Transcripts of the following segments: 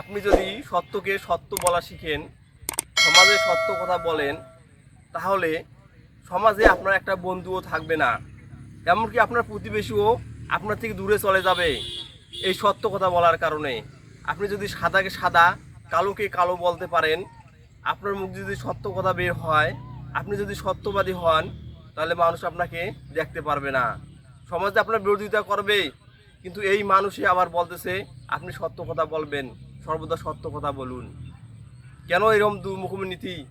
আপনি যদি সত্যকে সত্য বলা শিখেন, সমাজে সত্য কথা বলেন, তাহলে সমাজে আপনার একটা বন্ধুও থাকবে না। এমনকি আপনার প্রতিবেশীও আপনার থেকে দূরে চলে যাবে এই সত্য কথা বলার কারণে। আপনি যদি সাদাকে সাদা, কালোকে কালো বলতে পারেন, আপনার মুখ যদি সত্য কথা বের হয়, আপনি যদি সত্যবাদী হন, তাহলে মানুষ আপনাকে দেখতে পারবে না। সমাজে আপনার বিরোধিতা করবে কিন্তু এই মানুষই আবার বলতেছে, আপনি সত্য কথা বলবেন। সর্বদা সত্য কথা বলুন। কেন এরকম দুমুখী নীতি?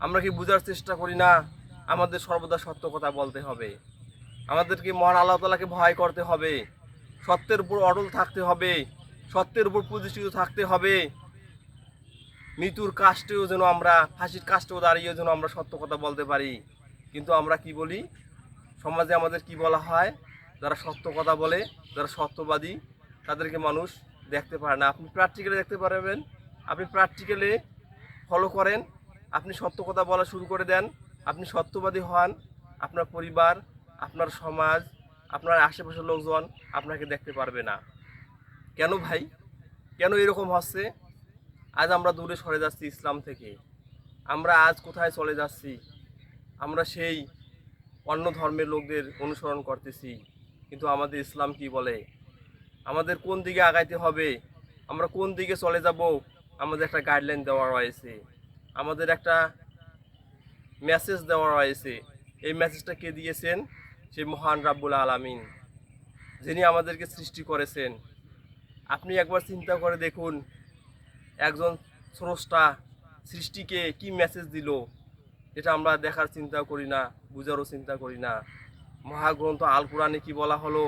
আমরা কি বোঝার চেষ্টা করি না? আমাদের সর্বদা সত্য কথা বলতে হবে। আমাদেরকে মহান আল্লাহ তালাকে ভয় করতে হবে। সত্যের উপর অটল থাকতে হবে। সত্যের উপর প্রতিষ্ঠিত থাকতে হবে। মৃত্যুর কাষ্টেও যেন আমরা ফাঁসির কাষ্টেও দাঁড়িয়েও যেন আমরা সত্য কথা বলতে পারি। কিন্তু আমরা কি বলি? সমাজে আমাদের কি বলা হয়? যারা সত্য কথা বলে, যারা সত্যবাদী, তাদেরকে মানুষ দেখতে পারে না। আপনি প্র্যাকটিক্যালে দেখতে পারবেন। আপনি প্র্যাকটিক্যালে ফলো করেন। আপনি সত্য কথা বলা শুরু করে দেন। আপনি সত্যবাদী হন। আপনার পরিবার, আপনার সমাজ, আপনার আশেপাশের লোকজন আপনাকে দেখতে পারবে না। কেন ভাই? কেন এরকম হচ্ছে? আজ আমরা দূরে সরে যাচ্ছি ইসলাম থেকে। আমরা আজ কোথায় চলে যাচ্ছি? আমরা সেই অন্য ধর্মের লোকদের অনুসরণ করতেছি। কিন্তু আমাদের ইসলাম কি বলে? আমাদের কোন দিকে আগাইতে হবে? আমরা কোন দিকে চলে যাব? আমাদের একটা গাইডলাইন দেওয়া রয়েছে। আমাদের একটা মেসেজ দেওয়া রয়েছে। এই মেসেজটা কে দিয়েছেন? সেই মহান রাব্বুল আলামিন, যিনি আমাদেরকে সৃষ্টি করেছেন। আপনি একবার চিন্তা করে দেখুন, একজন স্রষ্টা সৃষ্টিকে কি মেসেজ দিল? এটা আমরা দেখার চিন্তা করি না, বুঝারও চিন্তা করি না। মহাগ্রন্থ আল কোরআনে কি বলা হলো?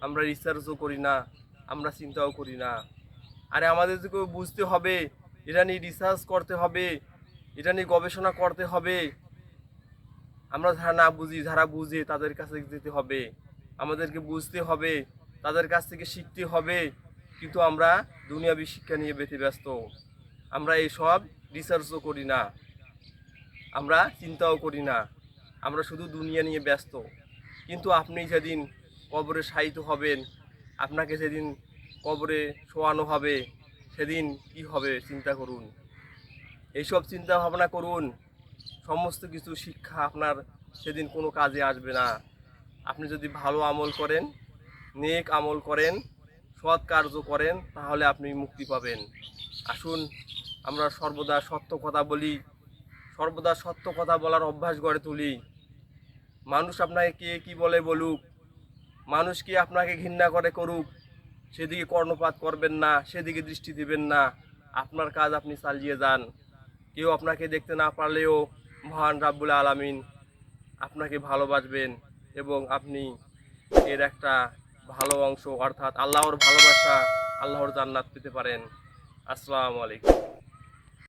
আমরা রিসার্চও করি না, আমরা চিন্তাও করি না। আরে আমাদেরকে বুঝতে হবে, এটা নিয়ে রিসার্চ করতে হবে, এটা নিয়ে গবেষণা করতে হবে। আমরা যারা না বুঝি, যারা বুঝে তাদের কাছে যেতে হবে। আমাদেরকে বুঝতে হবে, তাদের কাছ থেকে শিখতে হবে। কিন্তু আমরা দুনিয়াবি শিক্ষা নিয়ে বেঁচে ব্যস্ত। আমরা এইসব রিসার্চও করি না। আমরা চিন্তাও করি না। আমরা শুধু দুনিয়া নিয়ে ব্যস্ত। কিন্তু আপনি যেদিন কবরে শায়িত হবেন। আপনাকে সেদিন কবরে শোয়ানো হবে। সেদিন কি হবে চিন্তা করুন। এইসব চিন্তা ভাবনা করুন। সমস্ত কিছু শিক্ষা আপনার সেদিন কোনো কাজে আসবে না। আপনি যদি ভালো আমল করেন, নেক আমল করেন, সৎ কার্য করেন, তাহলে আপনি মুক্তি পাবেন। আসুন, আমরা সর্বদা সত্য কথা বলি। সর্বদা সত্য কথা বলার অভ্যাস গড়ে তুলি। মানুষ আপনাকে কে কী বলে বলুক মানুষ কি আপনাকে ঘৃণা করে করুক? সেদিকে কর্ণপাত করবেন না, সেদিকে দৃষ্টি দিবেন না। আপনার কাজ আপনি চালিয়ে যান। কেউ আপনাকে দেখতে না পারলেও মহান রাব্বুল আলামিন আপনাকে ভালোবাসবেন এবং আপনি এর একটা ভালো অংশ, অর্থাৎ আল্লাহর ভালোবাসা আল্লাহর জান্নাত পেতে পারেন। আসসালামু আলাইকুম।